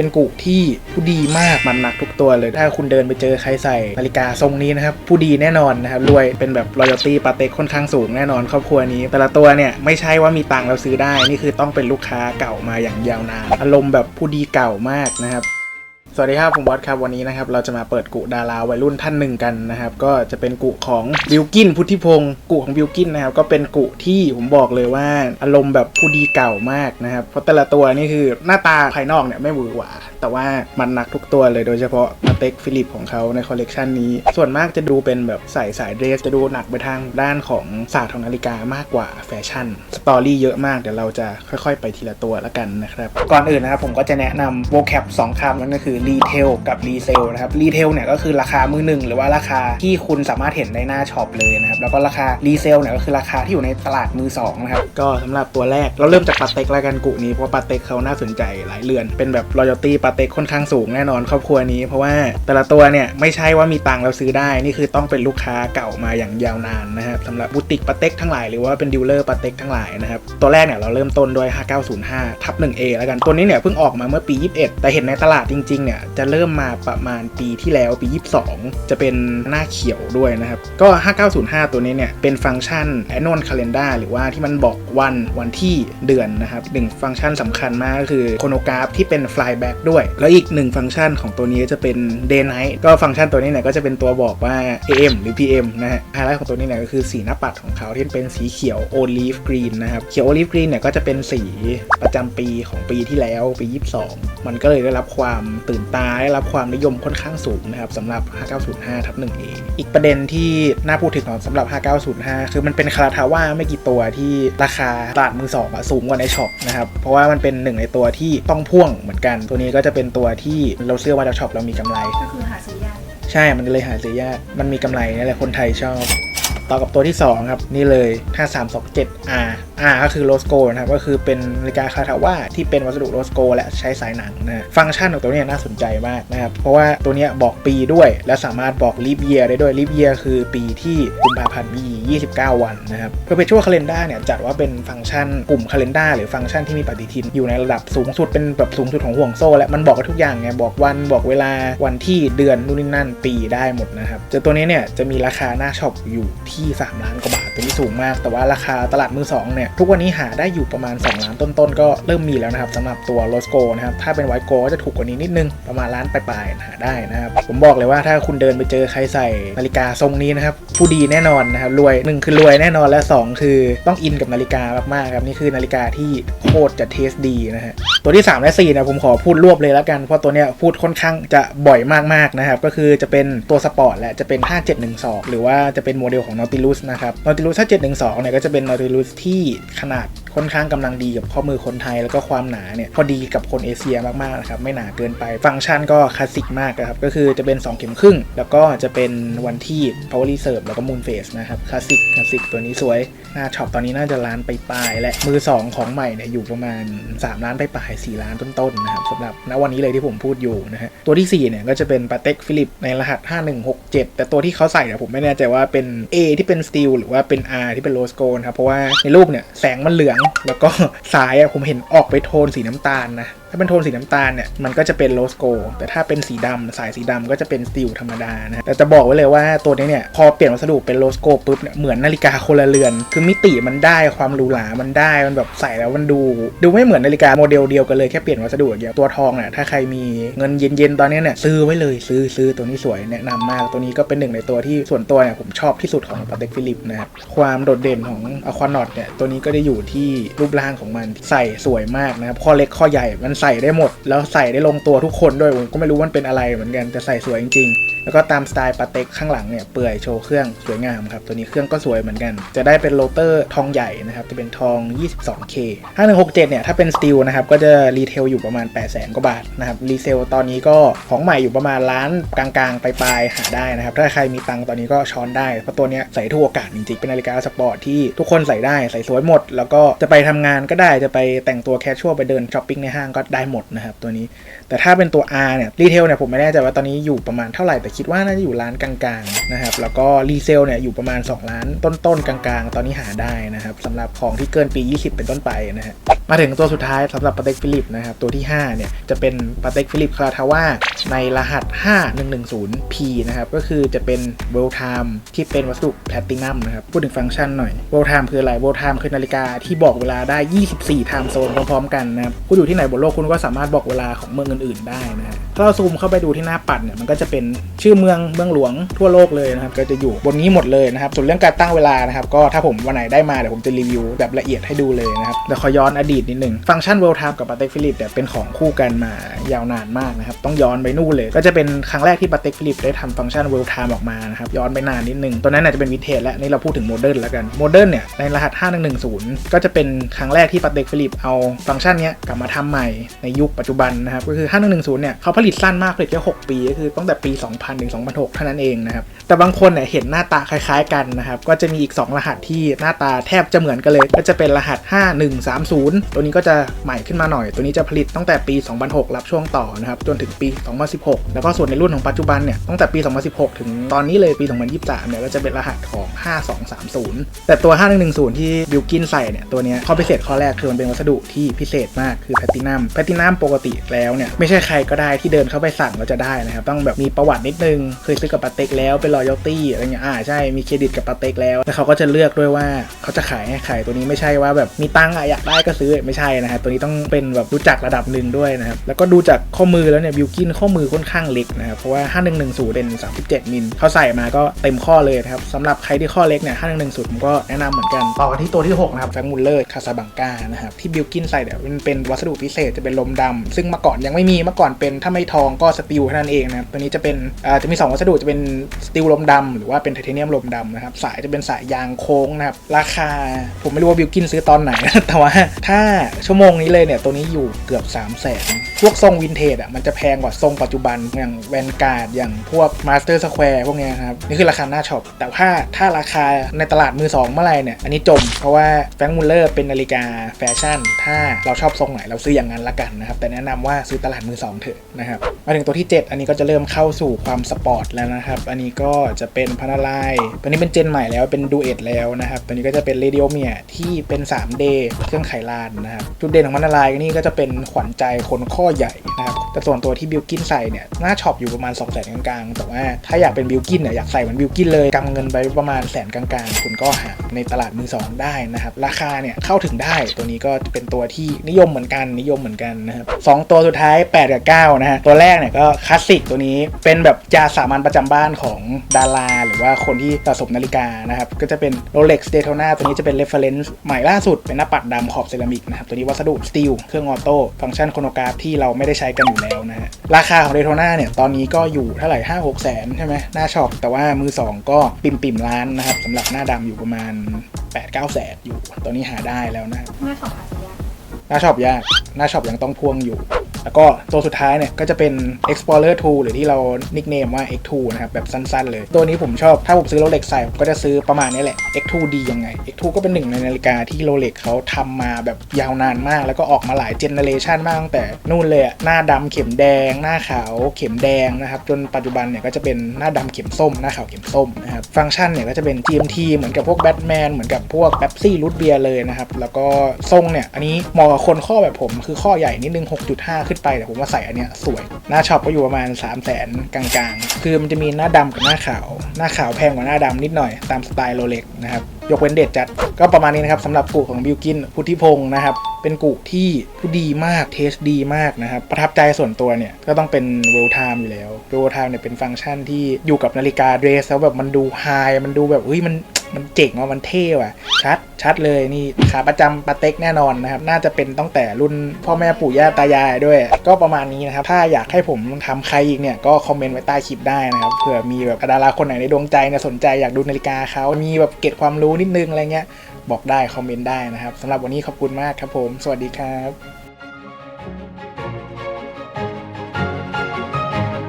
เป็นกุที่ผู้ดีมากมันหนักทุกตัวเลย ถ้าคุณเดินไปเจอใครใส่นาฬิกาทรงนี้นะครับ ผู้ดีแน่นอนนะครับรวยเป็นแบบรอยัลตี้ปาเต็กค่อนข้างสูงแน่นอนครอบครัวนี้ แต่ละตัวเนี่ยไม่ใช่ว่ามีตังค์เราซื้อได้ นี่คือต้องเป็นลูกค้าเก่ามาอย่างยาวนานอารมณ์แบบผู้ดีเก่ามากนะครับ สวัสดีครับ ผมบอสครับ วันนี้นะครับ เราจะมาเปิดกุดาราวัยรุ่นท่านหนึ่งกันนะครับ ก็จะเป็นกุของบิวกินพุทธิพงศ์กุของบิวกินนะครับ ก็เป็นกุที่ผมบอกเลยว่าอารมณ์แบบผู้ดีเก่ามากนะครับ เพราะแต่ละตัวนี่คือหน้าตาภายนอกเนี่ยไม่หวือหวา แต่ว่ามันหนักทุกตัวเลยโดยเฉพาะมาเต็กฟิลิปของเขาในคอลเลกชันนี้ ส่วนมากจะดูเป็นแบบใส่สายเดรส จะดูหนักไปทางด้านของศาสตร์ของนาฬิกามากกว่าแฟชั่น สตอรี่เยอะมาก เดี๋ยวเราจะค่อย ๆ ไปทีละตัวแล้วกันนะครับ ก่อนอื่นนะครับผมก็จะแนะนำโวแคปสองคำนั่นก็คือรีเทลกับรีเซลนะครับรีเทลเนี่ยก็คือราคามือหนึ่งหรือว่าราคาที่คุณสามารถเห็นในหน้าช็อปเลยนะครับแล้วก็ราคารีเซลเนี่ยก็คือราคาที่อยู่ในตลาดมือสองนะครับก็สำหรับตัวแรกเราเริ่มจากปาเต็กแล้วกันกุนี้เพราะปาเต็กเขาน่าสนใจหลายเรือน เป็นแบบรอยัลตี้ปาเต็กค่อนข้างสูงแน่นอนครอบครัวนี้เพราะว่าแต่ละตัวเนี่ยไม่ใช่ว่ามีตังค์เราซื้อได้นี่คือต้องเป็นลูกค้าเก่ามาอย่างยาวนานนะครับสำหรับบูติกปาเต็กทั้งหลายหรือว่าเป็นดีลเลอร์ปาเต็กทั้งหลายนะครับตัวแรกเนี่ยเราเริ่มต้นด้วย5905ทับ 1A แล้วกันตัวนี้เนี่ยเพิ่งออกมาเมื่อปี 21 แต่เห็นในตลาดจริงๆเนี่ยจะเริ่มมาประมาณปีที่แล้วปี 22 จะเป็นหน้าเขียวด้วยนะครับ ก็ 5905 ตัวนี้เนี่ยเป็นฟังก์ชัน annual calendar หรือว่าที่มันบอกวันวันที่เดือนนะครับหนึ่งฟังก์ชันสำคัญมากก็คือโคโนกราฟที่เป็น flyback ด้วย แล้วอีกหนึ่งฟังก์ชันของตัวนี้จะเป็น day night ก็ฟังก์ชันตัวนี้เนี่ยก็จะเป็นตัวบอกว่า AM หรือ PM นะฮะไฮไลท์ของตัวนี้เนี่ยก็คือสีหน้าปัดของเขาที่เป็นสีเขียว olive green นะครับเขียว olive green เนี่ยก็จะเป็นสีประจำปีของปีที่แล้วปี 22 มันก็เลยได้รับความตื่นตาได้รับความนิยมค่อนข้างสูงนะครับสำหรับ 5905ทับ 1A อีกประเด็นที่น่าพูดถึงของสำหรับ 5905 คือมันเป็นคาราทาว่าไม่กี่ตัวที่ราคาตลาดมือสองอะสูงกว่าในช็อปนะครับ เพราะว่ามันเป็นหนึ่งในตัวที่ต้องพ่วงเหมือนกัน ตัวนี้ก็จะเป็นตัวที่เราเชื่อว่าในช็อปเรามีกำไร ก็คือหาซื้อยาก ใช่ มันเลยหาซื้อยาก มันมีกำไรนี่แหละคนไทยชอบ ต่อกับตัวที่ 2 ครับ นี่เลย 5327R R ก็คือโรสโกนะครับ ก็คือเป็นนาฬิกาคาทาว่าที่เป็นวัสดุโรสโกและใช้สายหนังนะฟังก์ชันของตัวนี้น่าสนใจมากนะครับ เพราะว่าตัวนี้บอกปีด้วย และสามารถบอกลีฟเยียได้ด้วยลีฟเยียคือปีที่กุมภาพันธ์มี29 วันนะครับเพื่อเป็นช่วงคาล endar เนี่ยจัดว่าเป็นฟังก์ชันกลุ่มคาล endar หรือฟังก์ชันที่มีปฏิทินอยู่ในระดับสูงสุดเป็นแบบสูงสุดของห่วงโซ่ และมันบอกกันทุกอย่างไงบอกวันบอกเวลาวันที่เดือนนู่นนี่นั่นปีได้หมดนะครับแต่ตัวนี้เนี่ยจะมีราคาหน้าช็อปอยู่ที่3 ล้านกว่าบาทตัวนี้สูงมาก แต่ว่าราคาตลาดมือสองเนี่ย ทุกวันนี้หาได้อยู่ประมาณ 2 ล้านต้นๆ ก็เริ่มมีแล้วนะครับสำหรับตัวโรสโกนะครับ ถ้าเป็นไวโกก็จะถูกกว่านี้นิดนึง ประมาณล้านปลายๆหาได้นะครับ ผมบอกเลยว่าถ้าคุณเดินไปเจอใครใส่นาฬิกาทรงนี้นะครับ ผู้ดีแน่นอนนะครับรวยหนึ่งคือรวยแน่นอนและสองคือต้องอินกับนาฬิกามากๆครับนี่คือนาฬิกาที่โคตรจะเทสดีนะฮะตัวที่ 3 และ4นะผมขอพูดรวบเลยแล้วกันเพราะตัวเนี้ยพูดค่อนข้างจะบ่อยมากๆนะครับก็คือจะเป็นตัวสปอร์ตและจะเป็น 5712 หรือว่าจะเป็นโมเดลของติลุสนะครับนอติลุสถ้า 712เนี่ยก็จะเป็นนอติลุสที่ขนาดค่อนข้างกำลังดีกับข้อมือคนไทย แล้วก็ความหนาเนี่ยพอดีกับคนเอเชียมากๆนะครับไม่หนาเกินไป ฟังก์ชันก็คลาสสิกมากนะครับก็คือจะเป็น 2 เข็มครึ่ง แล้วก็จะเป็นวันที่ power reserve แล้วก็ moon phase นะครับคลาสสิกคลาสสิกตัวนี้สวยหน้าช็อปตอนนี้น่าจะล้านไปปลายและมือ 2 ของใหม่เนี่ยอยู่ประมาณ 3 ล้านไปปลาย4ล้านต้นๆนะครับสำหรับณวันนี้เลยที่ผมพูดอยู่นะฮะตัวที่ 4 เนี่ยก็จะเป็นปาเต็กฟิลิปในรหัส 5167 แต่ตัวที่เขาใส่เนี่ยผมไม่แน่ใจว่าเป็น A ที่เป็นสตีลหรือว่าเป็น R ที่เป็นโรสโกนครับเพราะว่าในรูปเนี่ยแสงมันเหลืองแล้วก็สายอะผมเห็นออกไปโทนสีน้ำตาลนะ ถ้าเป็นโทนสีน้ำตาลเนี่ยมันก็จะเป็นโรสโกแต่ถ้าเป็นสีดำสายสีดำก็จะเป็นสตีลธรรมดานะแต่จะบอกไว้เลยว่าตัวนี้เนี่ยพอเปลี่ยนวัสดุเป็นโรสโกปุ๊บเนี่ยเหมือนนาฬิกาคนละเรือน คือมิติมันได้ความหรูหรามันได้มันแบบใส่แล้วมันดู ดูไม่เหมือนนาฬิกาโมเดลเดียวกันเลยแค่เปลี่ยนวัสดุอย่างเดียวตัวทองเนี่ยถ้าใครมีเงินเย็นๆตอนนี้เนี่ยซื้อไว้เลยซื้อซื้อตัวนี้สวยแนะนำมากตัวนี้ก็เป็นหนึ่งในตัวที่ส่วนตัวเนี่ยผมชอบที่สุดของปาเต็กฟิลิปนะครับความโดดเด่นของอควานอตเนี่ยตัวนี้ก็จะอยู่ที่รูปร่างของมันใส่สวยมากนะครับข้อเล็กข้อใหญ่มันใส่ได้หมด แล้วใส่ได้ลงตัวทุกคนด้วยผมก็ไม่รู้ว่ามันเป็นอะไรเหมือนกันแต่ใส่สวยจริงๆ แล้วก็ตามสไตล์ปาเต็กข้างหลังเนี่ยเปื่อยโชว์เครื่องสวยงามครับตัวนี้เครื่องก็สวยเหมือนกัน จะได้เป็นโรเตอร์ทองใหญ่นะครับจะเป็นทอง 22K 5167 เนี่ยถ้าเป็นสตีลนะครับก็จะรีเทลอยู่ประมาณ 8 0 0 0 0 0กว่าบาทนะครับรีเซลตอนนี้ก็ของใหม่อยู่ประมาณล้านกลางๆปลายๆหาได้นะครับถ้าใครมีตังค์ตอนนี้ก็ช้อนได้เพราะตัวเนี้ยใส่ทุกโอกาสจริงๆ เป็นนาฬิกาสปอร์ตที่ทุกคนใส่ได้ใส่สวยหมด แล้วก็จะไปทำงานก็ได้จะไปแต่งตัวแคชชวลไปเดินช้อปปิ้งในห้างก็ได้หมดนะครับตัวนี้ แต่ถ้าเป็นตัว R เนี่ยรีเทลเนี่ยผมไม่แน่ใจว่าตอนนี้อยู่ประมาณเท่าไหร่แต่คิดว่าน่าจะอยู่ร้านกลางๆนะครับแล้วก็รีเซลเนี่ยอยู่ประมาณ 2 ล้านต้นๆกลางๆ ตอนนี้หาได้นะครับสำหรับของที่เกินปี 20 เป็นต้นไปนะฮะมาถึงตัวสุดท้ายสำหรับปาเต็กฟิลิปนะครับตัวที่ 5 เนี่ยจะเป็นปาเต็กฟิลิปคาราทาว่าในรหัส 5110P นะครับก็คือจะเป็นเวลไทม์ที่เป็นวัสดุแพลตินัมนะครับพูดถึงฟังก์ชันหน่อยเวลไทม์คืออะไรเวลไทม์คือนาฬิกาที่บอกเวลาได้ 24ไทม์โซนพร้อมๆกันนะครับคุณอยู่ที่ไหนบนโลกคุณก็สามารถบอกเวลาของเมืองอื่นได้นะฮะถ้าเราซูมเข้าไปดูที่หน้าปัดเนี่ยมันก็จะเป็นชื่อเมืองเมืองหลวงทั่วโลกเลยนะครับก็จะอยู่บนนี้หมดเลยนะครับส่วนเรื่องการตั้งเวลานะครับก็ถ้าผมวันไหนได้มาเดี๋ยวผมจะรีวิวแบบละเอียดให้ดูเลยนะครับเดี๋ยวขอย้อนอดีตนิดนึงฟังก์ชันเวลไทม์กับปาเต็กฟิลิปเนี่ยเป็นของคู่กันมายาวนานมากนะครับต้องย้อนไปนู่นเลย ก็จะเป็นครั้งแรกที่ปาเต็กฟิลิปได้ทำฟังก์ชันเวลไทม์ออกมานะครับย้อนไปนานนิดนึงตอนนั้นอาจจะเป็นวิเทจและนี่เราพูดถึงโมเดิร์นแล้วกันโมเดิร์นเนี่ยในรหัส 5110 ก็จะเป็นครั้งแรกที่ปาเต็กฟิลิปเอาฟังก์ชันเนี้ยกลับมาทำใหม่ในยุคปัจจุบันนะครับก็คือ5110เนี่ยเขาผลิตสั้นมากผลิตแค่6ปีก็คือตั้งแต่ปี 2000ถึง2006เท่านั้นเองนะครับแต่บางคนเนี่ยเห็นหน้าตาคล้ายๆกันนะครับก็จะมีอีก 2 รหัสที่หน้าตาแทบจะเหมือนกันเลย ก็จะเป็นรหัส 5130 ตัวนี้ก็จะใหม่ขึ้นมาหน่อย ตัวนี้จะผลิตตั้งแต่ปี 2006 รับช่วงต่อนะครับจนถึงปี 2016 แล้วก็ส่วนในรุ่นของปัจจุบันเนี่ยตั้งแต่ปี 2016 ถึงตอนนี้เลยปี 2023 เนี่ยก็จะเป็นรหัสของ 5230 แต่ตัว 5110 ที่บิลกินใส่เนี่ยตัวนี้ข้อพิเศษข้อแรกคือมันเป็นวัสดุที่พิเศษมากคือแพลตินัมแพลตินัมปกติแล้วเนี่ยไม่ใช่ใครก็ได้ที่เดินเข้าไปสั่งแล้วจะได้นะครับ ต้องแบบมีประวัตินิดนึง เคยซื้อกับปาเต็กแล้วเป็นรอยัลตี้อะไรเงี้ยอ่าใช่มีเครดิตกับปาเต็กแล้วแต่เขาก็จะเลือกด้วยว่าเขาจะขายให้ใครตัวนี้ไม่ใช่ว่าแบบมีตังค์อะอยากได้ก็ซื้อไม่ใช่นะครับตัวนี้ต้องเป็นแบบรู้จักระดับหนึ่งด้วยนะครับแล้วก็ดูจากข้อมือแล้วเนี่ยบิลกินข้อมือค่อนข้างเล็กนะครับเพราะว่า 5110เป็น 37 มิลเขาใส่มาก็เต็มข้อเลยนะครับสำหรับใครที่ข้อเล็กเนี่ย5110ผมก็แนะนำเหมือนกันต่อกันที่ตัวที่หนะครับแฟรงมุลเลอร์คาซาบังกานะครับที่บิลกินใส่เนี่ยมันเป็นวัสดุพิเศษจะเป็นลมดำซึ่งมื่อก่อนยังไม่มีเมื่อก่อนเป็นถ้าไม่ทองก็สตีลเท่านั้นเองนะครับตัวนี้จะเป็นอาจะมี 2 วัสดุจะเป็นสตีลลมดำหรือว่าเป็นไทเทเนียมลมดำนะครับสายจะเป็นสายยางโค้งนะครับราคาผมไม่รู้ว่าบิลกินซื้อตอนไหน แต่ว่าถ้าชั่วโมงนี้เลยเนี่ยตัวนี้อยู่เกือบ 3 0 0แสนพวกทรงวินเทจอะมันจะแพงกว่าทรงปัจจุบันอย่างแวนการ์ดอย่างพวกมาสเตอร์สแควร์พวกนี้ครับนี่คือราคาหน้าช็อปแต่ว่าถ้าราคาในตลาดมือสองเมื่อไหรเนี่ยอันนี้จมเพราะว่าแฟรงมุลเลอร์เป็นนาฬิกาแฟชั่น ถ้าเราชอบทรงไหนเราซื้ออย่างนั้นละกันนะครับแต่แนะนำว่าซื้อตลาดมือสองเถอะนะครับมาถึงตัวที่ 7 อันนี้ก็จะเริ่มเข้าสู่ความสปอร์ตแล้วนะครับ อันนี้ก็จะเป็นพานาไลตัวนี้เป็นเจนใหม่แล้วเป็นดูเอทแล้วนะครับตัวนี้ก็จะเป็นเรดิโอเมียที่เป็น 3D เครื่องไขลานนะครับจุดเด่นของพานาไลนี่ก็จะเป็นขวัญใจคนข้อใหญ่นะครับ แต่ส่วนตัวที่บิลกินใส่เนี่ยหน้าช็อปอยู่ประมาณ2 0 0 0 0 0กลางๆ แต่ว่าถ้าอยากเป็นบิลกินเนี่ยอยากใส่เหมือนบิลกินเลยกำเงินไปประมาณแสนกลางๆ คุณก็หาในตลาดมือสองได้นะครับ ราคาเนี่ยเข้าถึงได้ตัวนี้ก็เป็นตัวที่นิยมเหมือนกันนิยมเหมือนกันนะครับสองตัวสุดท้าย 8 กับ 9 นะฮะตัวแรกเนี่ยก็คลาสสิกตัวนี้เป็นแบบยาสามัญประจำบ้านของดารา หรือว่าคนที่สะสมนาฬิกานะครับก็จะเป็น Rolex Daytona ตัวนี้จะเป็น reference ใหม่ล่าสุดเป็นหน้าปัดดำขอบเซรามิกนะครับตัวนี้วัสดุสตีลเครื่องออโต้ฟังก์ชันโครโนกราฟที่เราไม่ได้ใช้กันอยู่แล้วนะฮะ ราคาของ Daytona เนี่ยตอนนี้ก็อยู่เท่าไหร่5 6แสนใช่ไหมหน้าช็อปแต่ว่ามือ 2 ก็ปิ่มปิ่มๆล้านนะครับสำหรับหน้าดำอยู่ประมาณ 8 9แสนอยู่ ตอนนี้หาได้แล้วนะครับหน้าช็อปหายากหน้าช็อปยากหน้าช็อปยังต้องพ่วงอยู่ แล้วก็ตัวสุดท้ายเนี่ยก็จะเป็น Explorer 2 หรือที่เรานิกเนมว่า X2 นะครับแบบสั้นๆเลย ตัวนี้ผมชอบถ้าผมซื้อโรเล็กใส่ผมก็จะซื้อประมาณนี้แหละ X2 ดียังไง X2 ก็เป็นหนึ่งในนาฬิกาที่โรเล็กเขาทำมาแบบยาวนานมาก แล้วก็ออกมาหลายเจเนเรชันมากตั้งแต่นู่นเลยอะหน้าดำเข็มแดง หน้าขาวเข็มแดงนะครับจนปัจจุบันเนี่ยก็จะเป็นหน้าดำเข็มส้ม หน้าขาวเข็มส้มนะครับฟังก์ชันเนี่ยก็จะเป็น GMT เหมือนกับพวกแบทแมนเหมือนกับพวกแ e ปซี่รูทเบียร์เลยนะครับแล้วก็ทรงเนี่ยอันนี้เหมาะกับคนข้อแบบผมคือข้อใหญ่นิดนึง6.5ขึ้นไปแต่ผมว่าใส่อันเนี้ยสวย หน้าช็อปก็อยู่ประมาณ 3 0 0แสนกลางๆ คือมันจะมีหน้าดำกับหน้าขาว หน้าขาวแพงกว่าหน้าดำนิดหน่อยตามสไตล์โรเล็กนะครับ ยกเว้นเด็ดจัด ก็ประมาณนี้นะครับสำหรับกูของบิวกินพุทธิพงศ์นะครับ เป็นกูที่ผู้ดีมากเทสดีมากนะครับ ประทับใจส่วนตัวเนี่ยก็ต้องเป็นเวลไทม์อยู่แล้วเวลไทม์เนี่ยเป็นฟังก์ชันที่อยู่กับนาฬิกาเดรสแล้วแบบมันดูไฮมันดูแบบเฮ้ยมันมันเจ๋งว่ะมันเท่ว่ะ ชัดชัดเลยนี่ขาประจำปาเต็กแน่นอนนะครับ น่าจะเป็นตั้งแต่รุ่นพ่อแม่ปู่ย่าตายายด้วย ก็ประมาณนี้นะครับ ถ้าอยากให้ผมทำใครอีกเนี่ย ก็คอมเมนต์ไว้ใต้คลิปได้นะครับเผื่อมีแบบดาราคนไหนในดวงใจเนี่ยสนใจอยากดูนาฬิกาเขามีแบบเก็บความรู้นิดนึงอะไรเงี้ย บอกได้คอมเมนต์ได้นะครับสำหรับวันนี้ขอบคุณมากครับผม สวัสดีครับ